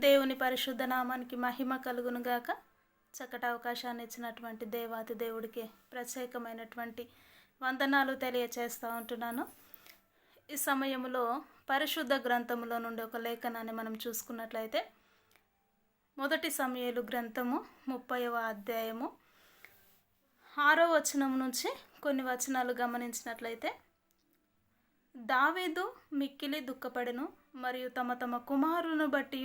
దేవుని పరిశుద్ధ నామానికి మహిమ కలుగునుగాక చక్కటి అవకాశాన్ని ఇచ్చినటువంటి దేవాతి దేవుడికి ప్రత్యేకమైనటువంటి వందనాలు తెలియచేస్తూ ఉంటున్నాను. ఈ సమయంలో పరిశుద్ధ గ్రంథములో నుండి ఒక లేఖనాన్ని మనం చూసుకున్నట్లయితే మొదటి సమయలు గ్రంథము ముప్పైవ అధ్యాయము ఆరో వచనం నుంచి కొన్ని వచనాలు గమనించినట్లయితే దావీదు మిక్కిలి దుఃఖపడెను మరియు తమ తమ కుమారులను బట్టి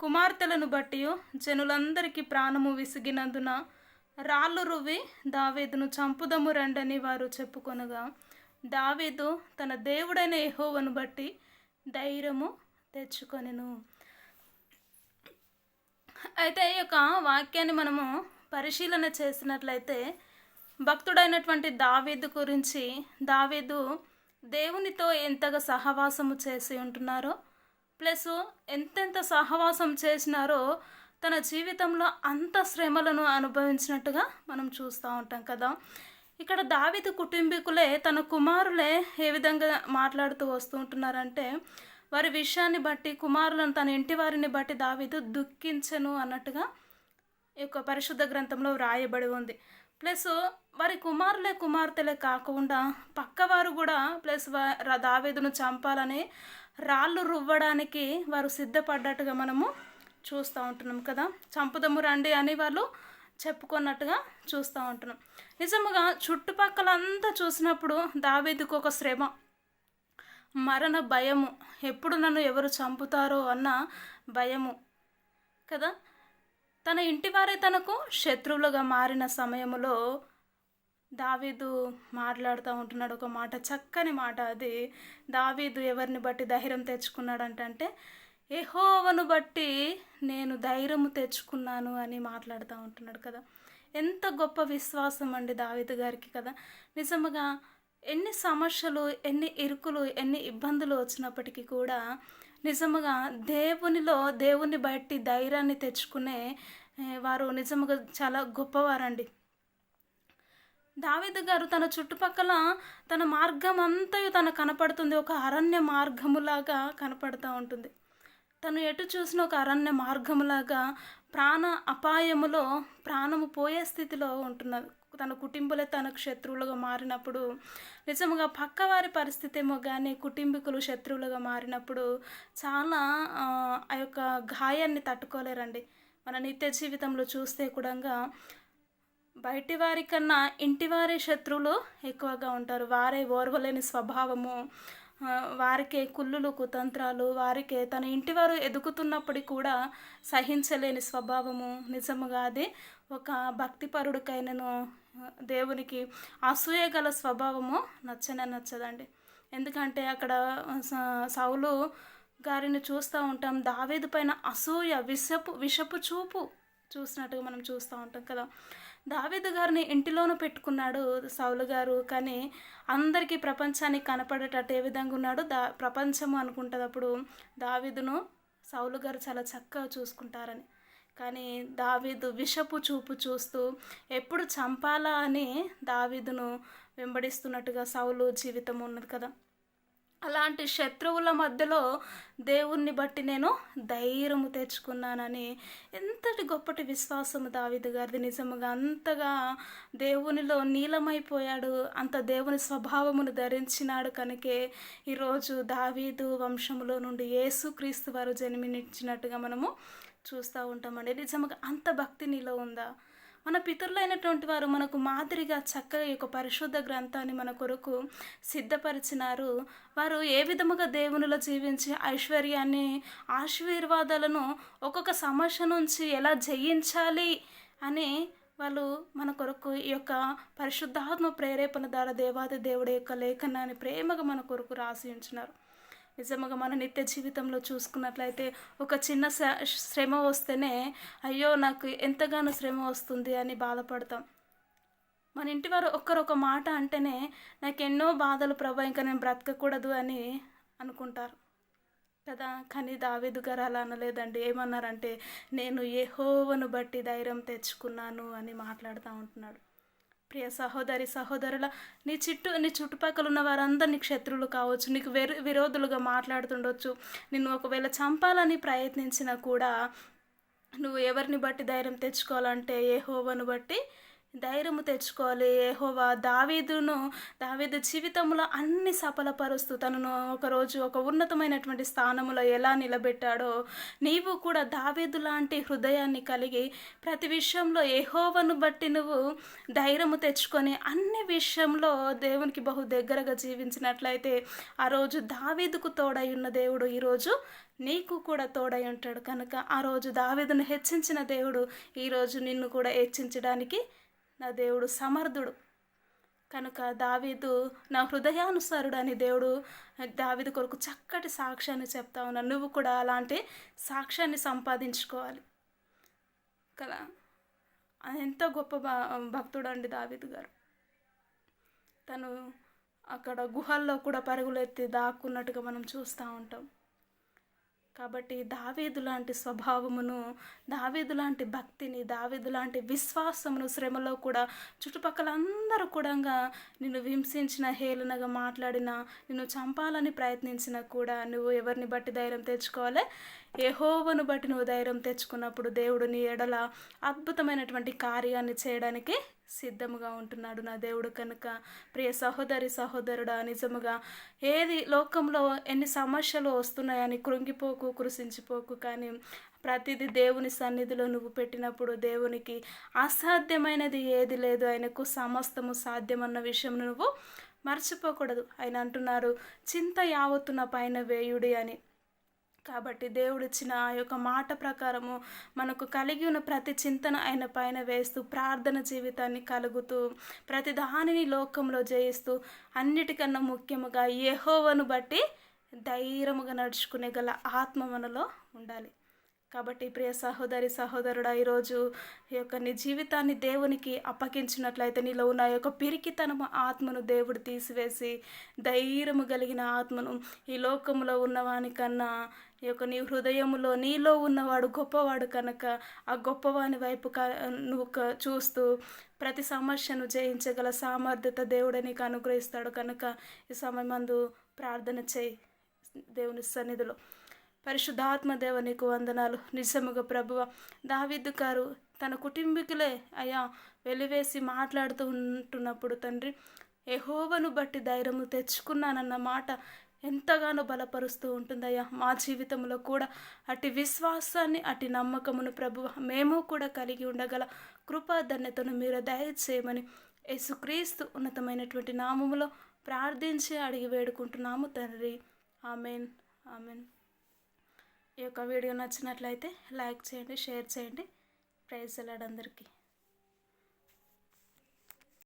కుమార్తెలను బట్టి జనులందరికీ ప్రాణము విసిగినందున రాళ్ళు రువ్వి దావీదును చంపుదము రండని వారు చెప్పుకొనగా దావీదు తన దేవుడైన యెహోవాను బట్టి ధైర్యము తెచ్చుకొనెను. అయితే ఈ యొక్క వాక్యాన్ని మనము పరిశీలన చేసినట్లయితే భక్తుడైనటువంటి దావీదు గురించి దావీదు దేవునితో ఎంతగా సహవాసము చేసి ఉంటున్నారో ప్లస్ ఎంతెంత సహవాసం చేసినారో తన జీవితంలో అంత శ్రమలను అనుభవించినట్టుగా మనం చూస్తూ ఉంటాం కదా. ఇక్కడ దావిత కుటుంబీకులే తన కుమారులే ఏ విధంగా మాట్లాడుతూ వస్తూ ఉంటున్నారంటే వారి విషయాన్ని బట్టి కుమారులను తన ఇంటి వారిని బట్టి దావిదు దుఃఖించను అన్నట్టుగా ఈ యొక్క పరిశుద్ధ గ్రంథంలో వ్రాయబడి ఉంది. ప్లస్ వారి కుమారులే కుమార్తెలే కాకుండా పక్కవారు కూడా ప్లస్ దావేదును చంపాలని రాళ్ళు రువ్వడానికి వారు సిద్ధపడ్డట్టుగా మనము చూస్తూ ఉంటున్నాం కదా. చంపుదము రండి అని వాళ్ళు చెప్పుకున్నట్టుగా చూస్తూ ఉంటున్నాం. నిజముగా చుట్టుపక్కల అంతా చూసినప్పుడు దావేదుకు ఒక శ్రమ. మరణ భయము. ఎప్పుడు నన్ను ఎవరు చంపుతారో అన్న భయము కదా? తన ఇంటివారే తనకు శత్రువులుగా మారిన సమయంలో దావీదు మాట్లాడుతూ ఉంటున్నాడు. ఒక మాట చక్కని మాట అది. దావీదు ఎవరిని బట్టి ధైర్యం తెచ్చుకున్నాడంటే ఎహోవను బట్టి నేను ధైర్యము తెచ్చుకున్నాను అని మాట్లాడుతూ ఉంటున్నాడు కదా. ఎంత గొప్ప విశ్వాసం అండి దావీదు గారికి కదా. నిజముగా ఎన్ని సమస్యలు ఎన్ని ఇరుకులు ఎన్ని ఇబ్బందులు వచ్చినప్పటికీ కూడా నిజముగా దేవునిలో దేవుని బట్టి ధైర్యాన్ని తెచ్చుకునే వారు నిజముగా చాలా గొప్పవారండి. దావిద గారు తన చుట్టుపక్కల తన మార్గం అంతయు తన కనపడుతుంది. ఒక అరణ్య మార్గములాగా కనపడుతూ ఉంటుంది. తను ఎటు చూసిన ఒక అరణ్య మార్గములాగా ప్రాణ అపాయములో ప్రాణము పోయే స్థితిలో ఉంటున్నది. తన కుటుంబలే తనకు శత్రువులుగా మారినప్పుడు నిజంగా పక్కవారి పరిస్థితి ఏమో కానీ కుటుంబీకులు శత్రువులుగా మారినప్పుడు చాలా ఆ యొక్క గాయాన్ని తట్టుకోలేరండి. మన నిత్య జీవితంలో చూస్తే కూడా బయటి వారి కన్నా ఇంటి వారి శత్రువులు ఎక్కువగా ఉంటారు. వారే ఓర్వలేని స్వభావము వారికే కుళ్ళులు కుతంత్రాలు వారికే తన ఇంటి వారు ఎదుగుతున్నప్పటికీ కూడా సహించలేని స్వభావము. నిజముగా అది ఒక భక్తిపరుడికైనను దేవునికి అసూయ గల స్వభావము నచ్చనే నచ్చదండి. ఎందుకంటే అక్కడ సౌలు గారిని చూస్తూ ఉంటాం దావేది పైన అసూయ విషపు విషపు చూపు. చూసినట్టుగా మనం చూస్తూ ఉంటాం కదా. దావేదు గారిని ఇంటిలోనూ పెట్టుకున్నాడు సౌలు గారు. కానీ అందరికీ ప్రపంచానికి కనపడేటట్టు ఏ విధంగా ఉన్నాడు? దా ప్రపంచము అనుకుంటుంది అప్పుడు దావేదును సౌలు గారు చాలా చక్కగా చూసుకుంటారని. కానీ దావీదు విషపు చూపు చూస్తూ ఎప్పుడు చంపాలా అని దావీదును వెంబడిస్తున్నట్టుగా సౌలు జీవితం ఉన్నది కదా. అలాంటి శత్రువుల మధ్యలో దేవుణ్ణి బట్టి నేను ధైర్యము తెచ్చుకున్నానని ఎంతటి గొప్పటి విశ్వాసము దావిదు గారిది. నిజముగా అంతగా దేవునిలో నీలమైపోయాడు అంత దేవుని స్వభావమును ధరించినాడు కనుకే ఈరోజు దావీదు వంశములో నుండి యేసుక్రీస్తు వారు జన్మినిచ్చినట్టుగా మనము చూస్తూ ఉంటామండి. నిజముగా అంత భక్తి నీలో ఉందా? మన పితరులైనటువంటి వారు మనకు మాదిరిగా చక్కగా ఈ యొక్క పరిశుద్ధ గ్రంథాన్ని మన కొరకు సిద్ధపరిచినారు. వారు ఏ విధముగా దేవునిలో జీవించి ఐశ్వర్యాన్ని ఆశీర్వాదాలను ఒక్కొక్క సమస్య నుంచి ఎలా జయించాలి అని వాళ్ళు మన కొరకు ఈ యొక్క పరిశుద్ధాత్మ ప్రేరేపణ ద్వారా దేవాది దేవుడి యొక్క లేఖనాన్ని ప్రేమగా మన కొరకు రాసి ఉంచినారు. నిజంగా మన నిత్య జీవితంలో చూసుకున్నట్లయితే ఒక చిన్న శ్రమ వస్తేనే అయ్యో నాకు ఎంతగానో శ్రమ వస్తుంది అని బాధపడతాం. మన ఇంటి వారు ఒక్కరొక మాట అంటేనే నాకు ఎన్నో బాధలు ప్రభా ఇంకా నేను బ్రతకకూడదు అని అనుకుంటారు. కదా కానీ దావేదు గారు అలా అనలేదండి. ఏమన్నారంటే నేను ఏహోవను బట్టి ధైర్యం తెచ్చుకున్నాను అని మాట్లాడుతూ ఉంటున్నాడు. ప్రియ సహోదరి సహోదరుల నీ చుట్టూ నీ చుట్టుపక్కల ఉన్న వారందరినీ శత్రువులు కావచ్చు నీకు వెరు విరోధులుగా మాట్లాడుతుండొచ్చు. నిన్ను ఒకవేళ చంపాలని ప్రయత్నించినా కూడా నువ్వు ఎవరిని బట్టి ధైర్యం తెచ్చుకోవాలంటే ఏ హోవను బట్టి ధైర్యము తెచ్చుకోవాలి. ఏహోవా దావీదును దావీదు జీవితంలో అన్ని సఫలపరుస్తూ తనను ఒకరోజు ఒక ఉన్నతమైనటువంటి స్థానంలో ఎలా నిలబెట్టాడో నీవు కూడా దావీదు లాంటి హృదయాన్ని కలిగి ప్రతి విషయంలో ఏహోవను బట్టి నువ్వు ధైర్యము తెచ్చుకొని అన్ని విషయంలో దేవునికి బహు దగ్గరగా జీవించినట్లయితే ఆ రోజు దావీదుకు తోడై ఉన్న దేవుడు ఈరోజు నీకు కూడా తోడై ఉంటాడు. కనుక ఆ రోజు దావీదును హెచ్చించిన దేవుడు ఈరోజు నిన్ను కూడా హెచ్చించడానికి నా దేవుడు సమర్థుడు. కనుక దావీదు నా హృదయానుసారుడు అని దేవుడు దావీదు కొరకు చక్కటి సాక్ష్యాన్ని చెప్తా ఉన్నాను నువ్వు కూడా అలాంటి సాక్ష్యాన్ని సంపాదించుకోవాలి. కదా? ఎంతో గొప్ప భక్తుడు అండి దావీదు గారు. తను అక్కడ గుహల్లో కూడా పరుగులెత్తి దాక్కున్నట్టుగా మనం చూస్తూ ఉంటాం. కాబట్టి దావీదు లాంటి స్వభావమును దావీదు లాంటి భక్తిని దావీదు లాంటి విశ్వాసమును శ్రమలో కూడా చుట్టుపక్కల అందరూ కూడా నిన్ను హింసించిన హేళనగా మాట్లాడిన నిన్ను చంపాలని ప్రయత్నించినా కూడా నువ్వు ఎవరిని బట్టి ధైర్యం తెచ్చుకోవాలి? యహోవను బట్టి నువ్వు ధైర్యం తెచ్చుకున్నప్పుడు దేవుడు నీ ఎడల అద్భుతమైనటువంటి కార్యాన్ని చేయడానికి సిద్ధముగా ఉంటున్నాడు నా దేవుడు కనుక. ప్రియ సహోదరి సహోదరుడా నిజముగా ఏది లోకంలో ఎన్ని సమస్యలు వస్తున్నాయని కృంగిపోకు కృషించిపోకు కానీ ప్రతిదీ దేవుని సన్నిధిలో నువ్వు పెట్టినప్పుడు దేవునికి అసాధ్యమైనది ఏది లేదు. ఆయనకు సమస్తము సాధ్యమన్న విషయం నువ్వు మర్చిపోకూడదు. ఆయన అంటున్నారు చింత యావత్తున పైన వేయుడి అని. కాబట్టి దేవుడిచ్చిన ఆ యొక్క మాట ప్రకారము మనకు కలిగి ఉన్న ప్రతి చింతన ఆయన పైన వేస్తూ ప్రార్థన జీవితాన్ని కలుగుతూ ప్రతి దానిని లోకంలో జయిస్తూ అన్నిటికన్నా ముఖ్యముగా యహోవను బట్టి ధైర్యముగా నడుచుకునే గల ఆత్మ మనలో ఉండాలి. కాబట్టి ప్రియ సహోదరి సహోదరుడా ఈరోజు ఈ యొక్క నీ జీవితాన్ని దేవునికి అప్పగించినట్లయితే నీలో ఉన్న యొక్క పిరికితనము ఆత్మను దేవుడు తీసివేసి ధైర్యము కలిగిన ఆత్మను ఈ లోకంలో ఉన్నవానికన్నా ఈ యొక్క నీ హృదయంలో నీలో ఉన్నవాడు గొప్పవాడు కనుక ఆ గొప్పవాని వైపు క నువ్వు క- చూస్తూ ప్రతి సమస్యను జయించగల సామర్థ్యత దేవుడే నీకు అనుగ్రహిస్తాడు కనుక ఈ సమయమందు ప్రార్థన చేయి దేవుని సన్నిధిలో. పరిశుద్ధాత్మ దేవ నీకు వందనాలు. నిజముగా ప్రభువ దావిద్దు గారు తన కుటుంబీకులే అయ్యా వెలివేసి మాట్లాడుతూ ఉంటున్నప్పుడు తండ్రి ఎహోవను బట్టి ధైర్యము తెచ్చుకున్నానన్న మాట ఎంతగానో బలపరుస్తూ ఉంటుందయ్యా. మా జీవితంలో కూడా అటు విశ్వాసాన్ని అటు నమ్మకమును ప్రభువ మేము కూడా కలిగి ఉండగల కృపాధన్యతను మీరు దయచేయమని యేసుక్రీస్తు ఉన్నతమైనటువంటి నామములో ప్రార్థించి అడిగి వేడుకుంటున్నాము తండ్రి. ఆమెన్. ఆమెన్. ఈ యొక్క వీడియో నచ్చినట్లయితే లైక్ చేయండి షేర్ చేయండి. ప్రైజ్ వెళ్ళాడు అందరికీ